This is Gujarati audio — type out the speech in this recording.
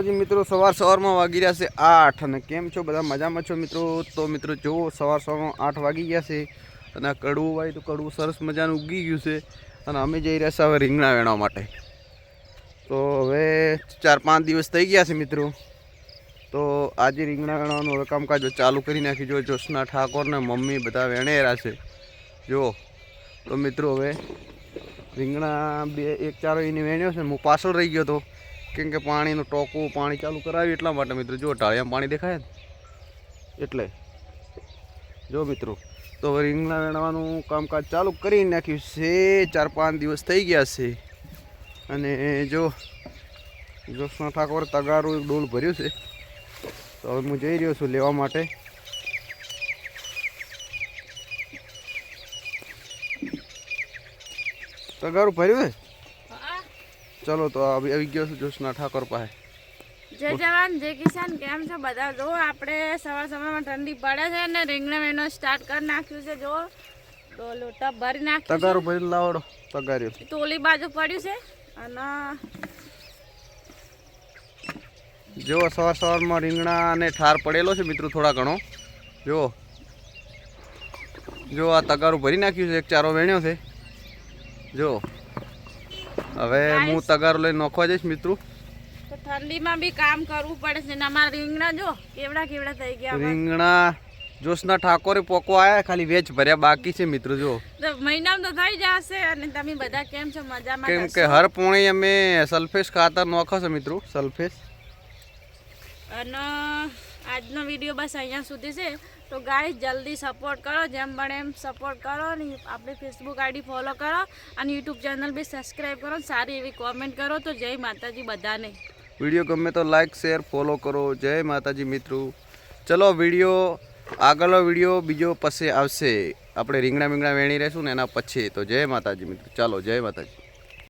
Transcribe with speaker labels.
Speaker 1: જી મિત્રો, સવાર સવારમાં વાગી રહ્યા છે આઠ. અને કેમ છો બધા? મજામાં છો મિત્રો? તો મિત્રો, જુઓ, સવાર સવારમાં આઠ વાગી ગયા છે. અને આ કડવું હોય તો કડવું સરસ મજાનું ઉગી ગયું છે. અને અમે જઈ રહ્યા છીએ હવે રીંગણા વેણવા માટે. તો હવે ચાર પાંચ દિવસ થઈ ગયા છે મિત્રો. તો આજે રીંગણા વેણવાનું હવે કામકાજ ચાલુ કરી નાખી. જો જોશના ઠાકોરને મમ્મી બધા વેણેરા છે. જુઓ તો મિત્રો હવે રીંગણા બે એક ચાર એને વેણ્યો છે હું પાછળ રહી ગયો હતો. કેમ કે પાણીનું ટોકું, પાણી ચાલુ કરાવ્યું એટલા માટે મિત્રો. જો ઢાળિયામાં પાણી દેખાય ને? એટલે. જો મિત્રો, તો હવે રીંગણા વેણવાનું કામકાજ ચાલુ કરી નાખ્યું છે. ચાર પાંચ દિવસ થઈ ગયા છે. અને જો જોશના ઠાકોર તગારું એક ડોલ ભર્યું છે. તો હવે હું જઈ રહ્યો છું લેવા માટે. તગારું ભર્યું છે? ચલો તો આવી આવી ગયો છું જોશના ઠાકોર પાસે.
Speaker 2: જય જવાન જય કિસાન કેમ છો બધા? જો આપણે સવાર સવારમાં ઠંડી પડે છે ને રીંગણા વેનો સ્ટાર્ટ કરી નાખ્યું છે જો. તો લોટા ભરી નાખ્યું
Speaker 1: તગારું ભરી લાવડો તગાર્યું.
Speaker 2: તોલી બાજુ પડ્યું છે અને
Speaker 1: જો સવાર સવારમાં રીંગણા અને ઠાર પડેલો છે મિત્રો થોડા ઘણો. જો. જો આ તગારું ભરી નાખ્યું છે એક ચારો વેણ્યો છે. જો. હવે હું તગારો લઈને નોખવા જઈશ મિત્રો.
Speaker 2: તો ઠંડીમાં બી કામ કરવું પડે છે ને અમારા રીંગણા જો કેવડા કેવડા થઈ ગયા
Speaker 1: રીંગણા જોશના ઠાકોરે પોકો આયા ખાલી વેચ ભર્યા બાકી છે મિત્રો જો.
Speaker 2: મહિનામાં તો થઈ જશે અને તમે બધા કેમ છો? મજામાં
Speaker 1: કેમ કે હર પૂણે અમે સલ્ફેસ ખાતર નોખો છે મિત્રો સલ્ફેસ
Speaker 2: અને આજનો વીડિયો બસ અહીંયા સુધી છે. તો ગાય જલ્દી સપોર્ટ કરો, જેમ બને એમ સપોર્ટ કરો અને આપણે ફેસબુક આઈડી ફોલો કરો અને યુટ્યુબ ચેનલ બી સબસ્ક્રાઈબ કરો સારી એવી કોમેન્ટ કરો તો જય માતાજી બધાને.
Speaker 1: વીડિયો ગમે તો લાઈક શેર ફોલો કરો. જય માતાજી મિત્રો. ચલો, વીડિયો, આગળનો વીડિયો બીજો પછી આવશે. આપણે રીંગણા બીંગણા વેણી રહેશું ને એના પછી. તો જય માતાજી મિત્રો. ચાલો, જય માતાજી.